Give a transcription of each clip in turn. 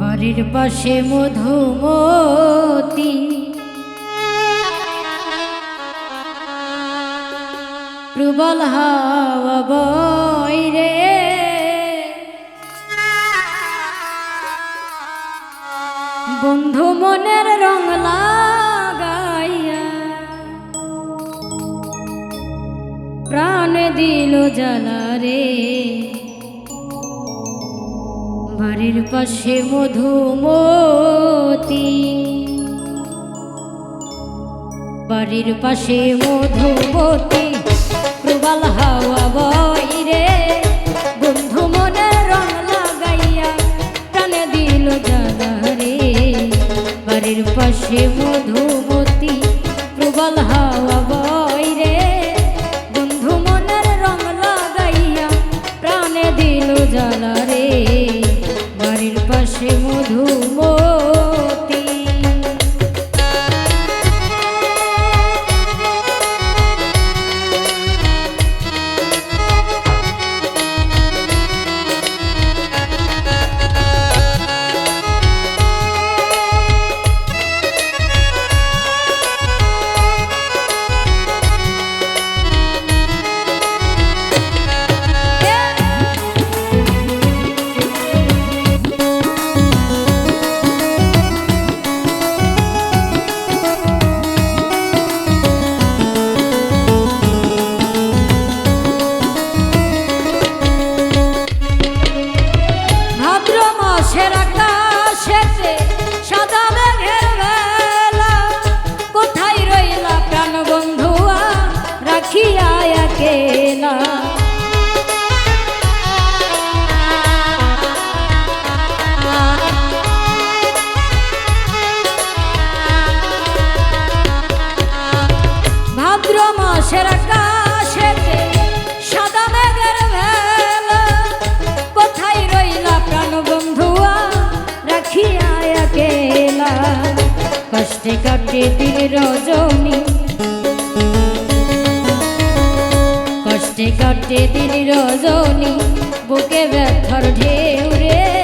বাড়ির পাশে মধুমতি। প্রবল হাওয়া বয় রে। বন্ধু মনের রং লাগাইয়া প্রাণ দিল জ্বালা রে বাড়ির পাশে মধুমতি। বাড়ির পাশে মধুমতি, প্রবাল হাওয়া বই রে। বন্ধু মনের রং লাগাইয়া প্রাণে দিল জানা রে বাড়ির পাশে মধুমতি, প্রবাল হাওয়া বই রে। বন্ধু মনের রং লাগাইয়া প্রাণে দিল রে পাশে কোথায় রইলা কষ্টে কাটে দিন রজনী। কষ্টে কাটে দিন রজনী। বুকে ব্যথার ঢেউ রে।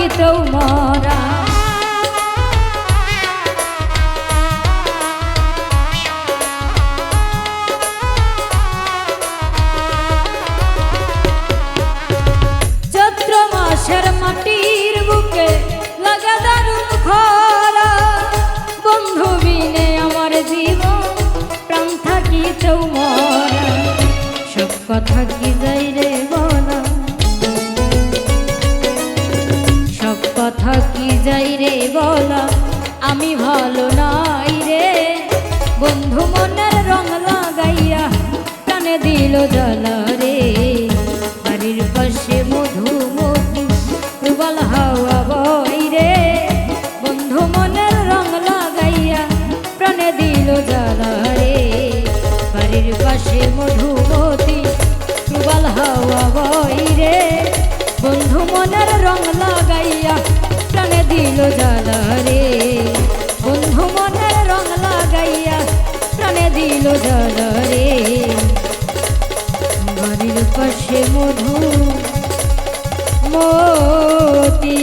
থাকিতেও মরা। চৈত্র মাসের মাটির বুকে লাগা দারুণ খরা। বন্ধু বিনে আমার জীবন, প্রাণ থাকিতেও মরা সব কথা কি যাই বলা আমি ভালো নাই রে। বন্ধু মনের রং লাগাইয়া টানে দিল জ্বালা রে। বাড়ির পাশে মধুমতি প্রবল হাওয়া বই রে। বন্ধু মনের রং লাগাইয়া প্রাণে দিল জ্বালা রে। বাড়ির পাশে মধুমতি প্রবল হাওয়া বই রে। বন্ধু মনের রং লাগাইয়া বাড়ির পাশে মধু মতি